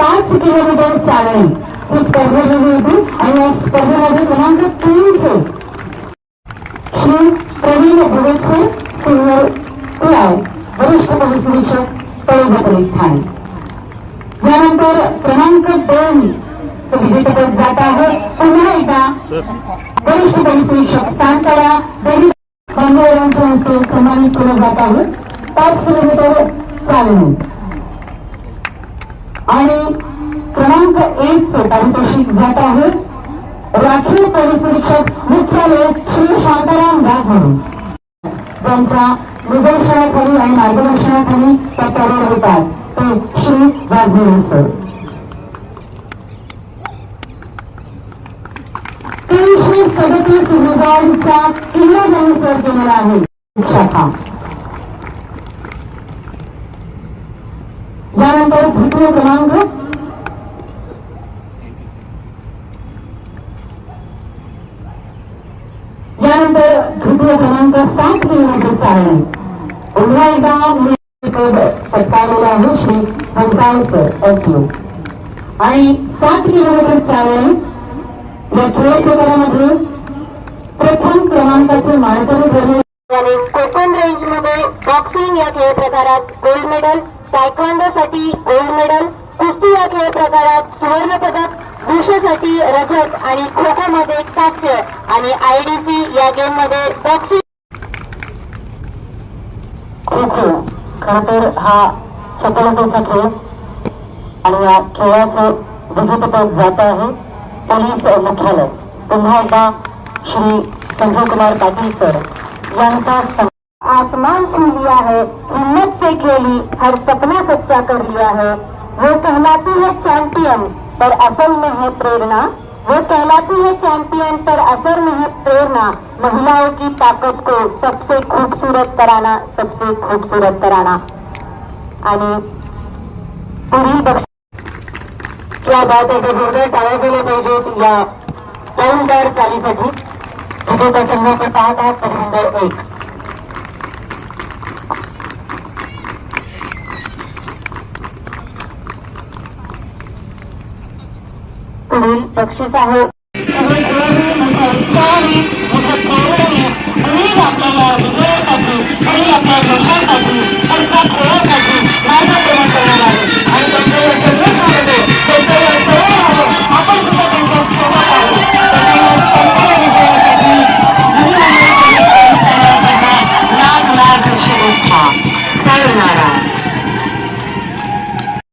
पाच किलोमीटर चालणे ही स्पर्धा झाली होती आणि या स्पर्धेमध्ये क्रमांक तीनचे श्री प्रवीण भगतचे सिनियर पी आय वरिष्ठ पोलीस निरीक्षक तळोजा पोलीस ठाणे. यानंतर क्रमांक दोन चे विजेतेपद जात आहे. पुन्हा एकदा वरिष्ठ पोलीस निरीक्षक सांतरा देवी बांबे यांच्या हस्ते सन्मानित केलं जात आहे. पाच किलोमीटर चालणे आणि क्रमांक एक चे पारितोषिक जात आहे. राखीव पोलीस निरीक्षक मुख्यालय श्री शांताराम वाघ म्हणून. त्यांच्या निदर्शनाखाली आणि मार्गदर्शनाखाली त्या तयार होतात ते श्री वाघ सर. तीनशे सदतीस रुपयांचा किल्ला त्यांनी सर केलेला आहे. शाखा यानंतर द्वितीय क्रमांक. यानंतर द्वितीय क्रमांक सात किलोमीटर चालणे पुन्हा एकदा पद पटकावलेले आहे श्री भगवान सर. आणि सात किलोमीटर चालणे या खेळ प्रकारामध्ये प्रथम क्रमांकाचे मानकरी ठरले. आणि कोकण रेंजमध्ये बॉक्सिंग या खेळ प्रकारात गोल्ड मेडल तायक्वांडो साठी गोल्ड मेडल कुस्ती या खेळ प्रकारात सुवर्ण पदक दुशासाठी रजत आणि खो खो मध्ये कास्य आणि आयडीसी या गेममध्ये बॉक्सिंग खो खो खर तर हा सफलतेचा खेळ. आणि या खेळाचं विजेतेपद जात आहे पोलीस मुख्यालय. पुन्हा एकदा श्री संजय कुमार पाटील सर यांचा आसमान छू लिया है, हिम्मत से खेली, हर सपना सच्चा कर लिया है। वो कहलाती है चैंपियन, पर असल में है प्रेरणा। वो कहलाती है चैंपियन, पर असल में है प्रेरणा। महिलाओं की ताकत को सबसे खूबसूरत कराना सबसे खूबसूरत कराना आणि पुढील बक्षीस क्या बात आहे जोरदार टाळ्या केल्या पाहिजेत या पाऊलदार चालीसाठी. विजेता संघाचे पाहत आहात पद नंबर एक. पुढील बक्षीस आहे.